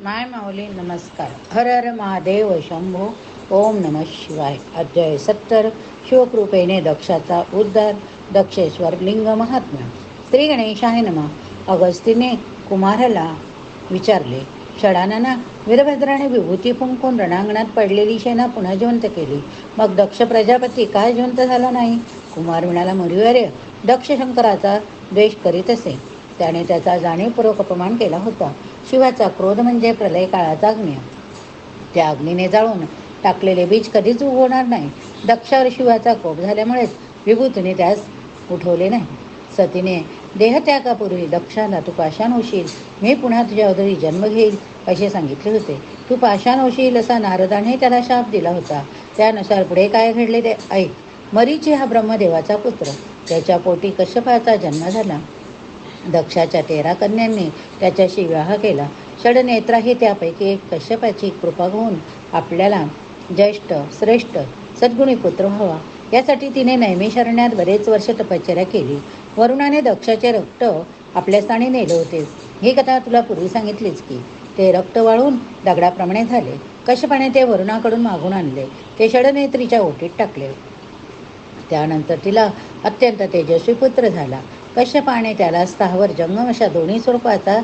माय माऊली नमस्कार. हर हर महादेव शंभो ओम नम शिवाय. अध्याय सत्तर शिवकृपेने दक्षाचा उद्धार दक्षेश्वर लिंग महात्म्य. श्री गणेशाय नम. अगस्तीने कुमाराला विचारले षडानना वीरभद्राने विभूती फुंकून रणांगणात पडलेली सेना पुन्हा जिवंत केली. मग दक्ष प्रजापती काय जिवंत झाला नाही? कुमार म्हणाला मुरीवर्य दक्ष शंकराचा द्वेष करीत असे. त्याने त्याचा जाणीवपूर्वक अपमान केला होता. शिवाचा क्रोध म्हणजे प्रलय काळाचा अग्नी. त्या अग्नीने जाळून टाकलेले बीज कधीच उगवणार नाही. दक्षावर शिवाचा कोप झाल्यामुळेच विभूतीने त्यास उठवले नाही. सतीने देहत्यागापूर्वी दक्षाला तू पाषाण होशील. मी पुन्हा तुझ्या उदरी जन्म घेईल असे सांगितले होते. तू पाषाण होशील असा नारदाने त्याला शाप दिला होता. त्यानुसार पुढे काय घडले ते ऐक. मरीची हा ब्रह्मदेवाचा पुत्र. त्याच्या पोटी कश्यपाचा जन्म झाला. दक्षाच्या तेरा कन्यांनी त्याच्याशी विवाह केला. षडनेत्राही त्यापैकी एक कश्यपाची कृपा होऊन आपल्याला ज्येष्ठ श्रेष्ठ सद्गुणी पुत्र व्हावा. यासाठी तिने नैमिषारण्यात बरेच वर्ष तपश्चर्या केली. वरुणाने दक्षाचे रक्त आपल्या स्थानी नेले होते. ही कथा तुला पूर्वी सांगितलीच की ते रक्त वाळून दगडाप्रमाणे झाले. कश्यपाने ते वरुणाकडून मागून आणले. ते षडनेत्रीच्या ओटीत टाकले. त्यानंतर तिला अत्यंत तेजस्वी पुत्र झाला. कश्यपाने त्याला स्थावर जंगम अशा दोन्ही स्वरूपाचा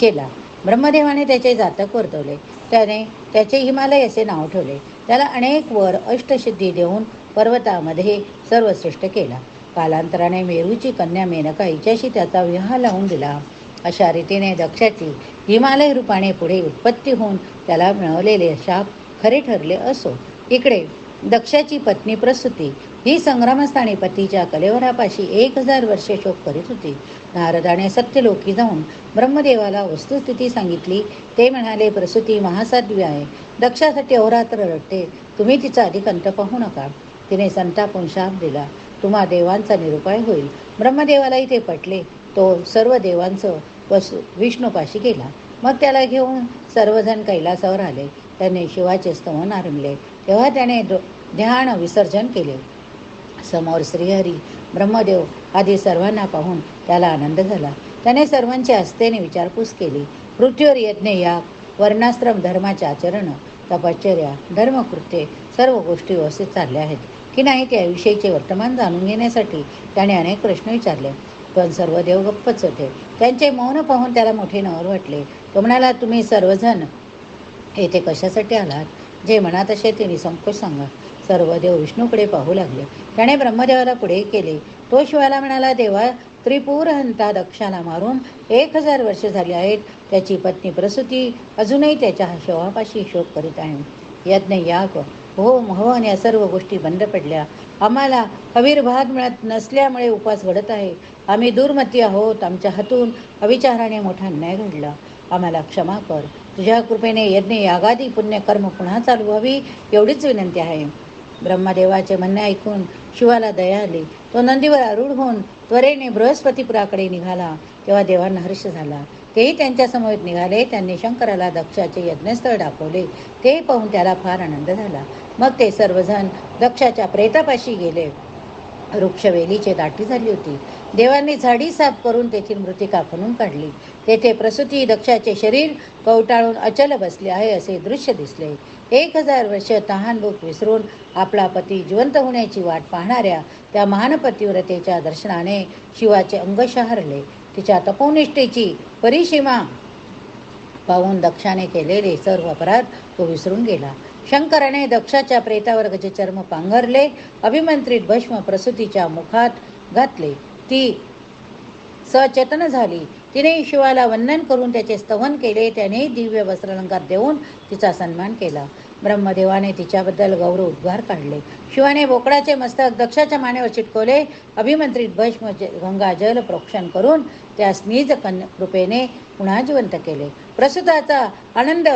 केला. ब्रह्मदेवाने त्याचे जातक वर्तवले. त्याने त्याचे हिमालय असे नाव ठेवले. त्याला अनेक वर अष्टसिद्धी देऊन पर्वतामध्ये सर्वश्रेष्ठ केला. कालांतराने मेरूची कन्या मेनका हिच्याशी त्याचा विवाह लावून दिला. अशा रीतीने दक्षाची हिमालय रूपाने पुढे उत्पत्ती होऊन त्याला मिळवलेले शाप खरे ठरले असो. इकडे दक्षाची पत्नी प्रसूती ही संग्रामस्थानी पतीच्या कलेवरापाशी एक हजार वर्षे शोक करीत होती. नारदाने सत्यलोकी जाऊन ब्रह्मदेवाला वस्तुस्थिती सांगितली. ते म्हणाले प्रसूती महासाध्वी आहे. दक्षासाठी अहोरात्र रडते. तुम्ही तिचा अधिक अंत पाहू नका. तिने संतापून शाप दिला. तुम्हा देवांचा निरुपाय होईल. ब्रह्मदेवालाही ते पटले. तो सर्व देवांचं वसु विष्णूपाशी गेला. मग त्याला घेऊन सर्वजण कैलासावर आले. त्याने शिवाचे स्तवन आरंभले. तेव्हा त्याने ध्यान विसर्जन केले. समोर श्रीहरी ब्रह्मदेव आदी सर्वांना पाहून त्याला आनंद झाला. त्याने सर्वांची हस्तेने विचारपूस केली. पृथ्वीवर यज्ञ याग वर्णाश्रम धर्माचे आचरण तपश्चर्या धर्मकृत्ये सर्व गोष्टी व्यवस्थित चालल्या आहेत. की नाही त्याविषयीचे वर्तमान जाणून घेण्यासाठी त्याने अनेक प्रश्न विचारले. पण सर्व देव गप्पच होते. त्यांचे मौन पाहून त्याला मोठे नवर वाटले. तो म्हणाला तुम्ही सर्वजण येथे कशासाठी आलात? जे मनात असे ते निसंकोच सांगा. सर्व देव विष्णूकडे पाहू लागले. त्याने ब्रह्मदेवाला पुढे केले. तो शिवाला म्हणाला देवा त्रिपूर हंता दक्षाला मारून एक हजार वर्ष झाली आहेत. त्याची पत्नी प्रसूती अजूनही त्याच्या शवापाशी शोक करीत आहे. यज्ञ याग हो हवन या सर्व गोष्टी बंद पडल्या. आम्हाला हवीरभाग मिळत नसल्यामुळे उपास घडत आहे. आम्ही दुर्मती आहोत. आमच्या हातून अविचाराने मोठा अन्याय घडला. आम्हाला क्षमा कर. तुझ्या कृपेने यज्ञ यागादी पुण्यकर्म पुन्हा चालू व्हावी एवढीच विनंती आहे. ब्रह्मदेवाचे म्हणणे ऐकून शिवाला दया आली. तो नंदीवर आरूढ होऊन त्वरेने बृहस्पतीपुराकडे निघाला. तेव्हा देवांना हर्ष झाला. तेही त्यांच्यासमोर निघाले. त्यांनी शंकराला दक्षाचे यज्ञस्थळ दाखवले. ते पाहून त्याला फार आनंद झाला. मग ते सर्वजण दक्षाच्या प्रेतापाशी गेले. वृक्षवेलीचे दाटी झाली होती. देवांनी झाडी साफ करून तेथील मृतिका खणून काढली. तेथे प्रसूती दक्षाचे शरीर कवटाळून अचल बसले आहे असे दृश्य दिसले. एक हजार वर्ष तहान लोक विसरून आपला पती जिवंत होण्याची वाट पाहणाऱ्या त्या महानपतिव्रतेच्या दर्शनाने शिवाचे अंग शहरले. तिच्या तपोनिष्ठेची परिसीमा पाहून दक्षाने केलेले सर्व अपराध तो विसरून गेला. शंकराने दक्षाच्या प्रेतावर चर्म पांघरले अभिमंत्रित भस्म प्रसूतीच्या मुखात घातले. ती सचेतन झाली. तिने शिवाला वंदन करून त्याचे स्तवन केले त्याने दिव्य वस्त्रालंकार देऊन तिचा सन्मान केला. ब्रह्मदेवाने तिच्याबद्दल गौरव उद्गार काढले. शिवाने बोकडाचे मस्तक दक्षाच्या मानेवर चिटकवले. अभिमंत्रित भस्म गंगा जल प्रोक्षण करून त्यास निज कन कृपेने पुन्हा जिवंत केले. प्रसुताचा आनंद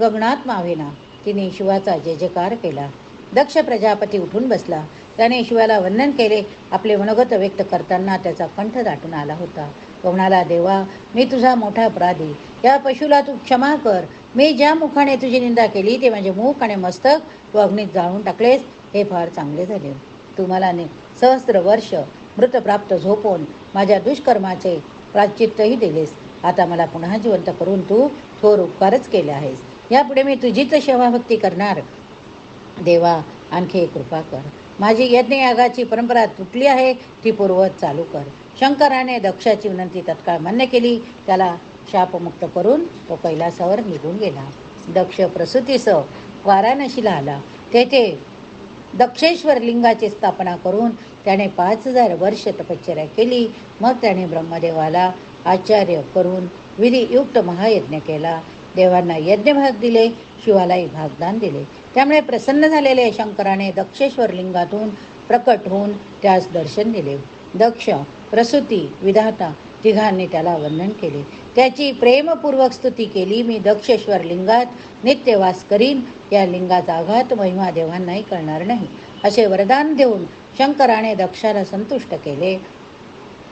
गगनात मावेना. तिने शिवाचा जय जयकार केला. दक्ष प्रजापती उठून बसला. त्याने शिवाला वंदन केले. आपले मनोगत व्यक्त करताना त्याचा कंठ दाटून आला होता. तो म्हणाला देवा मी तुझा मोठा अपराधी. या पशुला तू क्षमा कर. मी ज्या मुखाने तुझी निंदा केली ते म्हणजे मुख आणि मस्तक तू अग्नीत जाळून टाकलेस हे फार चांगले झाले. तू मला ने सहस्त्र वर्ष मृतप्राप्त झोपून माझ्या दुष्कर्माचे प्राचित्यही दिलेस. आता मला पुन्हा जिवंत करून तू थोर उपकारच केले आहेस. यापुढे मी तुझीच सेवाभक्ती करणार. देवा आणखी एक कृपा कर. माझी यज्ञयागाची परंपरा तुटली आहे ती पूर्वत चालू कर. शंकराने दक्षाची विनंती तत्काळ मान्य केली. त्याला शापमुक्त करून तो कैलासावर निघून गेला. दक्ष प्रसूतीसह वाराणसीला आला. तेथे दक्षेश्वर लिंगाची स्थापना करून त्याने पाच हजार वर्ष तपश्चर्या केली. मग त्याने ब्रह्मदेवाला आचार्य करून विधियुक्त महायज्ञ केला. देवांना यज्ञभाग दिले शिवालाही भागदान दिले. त्यामुळे प्रसन्न झालेले शंकराने दक्षेश्वर लिंगातून प्रकट होऊन त्यास दर्शन दिले. दक्ष प्रसूती विधाता तिघांनी त्याला वंदन केले. त्याची प्रेमपूर्वक स्तुती केली. मी दक्षेश्वर लिंगात नित्यवास करीन. या लिंगाचा आघात महिमा देवांनाही करणार नाही. असे वरदान देऊन शंकराने दक्षाला संतुष्ट केले.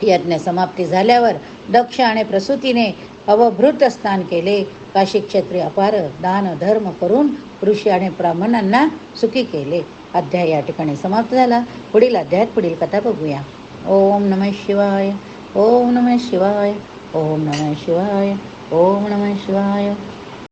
यज्ञ समाप्ती झाल्यावर दक्ष आणि प्रसूतीने अवभृत स्नान केले. काशी क्षेत्री अपार दान धर्म करून ऋषी आणि ब्राह्मणांना सुखी केले. अध्याय या ठिकाणी समाप्त झाला. पुढील अध्यायात पुढील कथा बघूया. ओम नम शिवाय ओम नम शिवाय ओम नम शिवाय ओम नम शिवाय.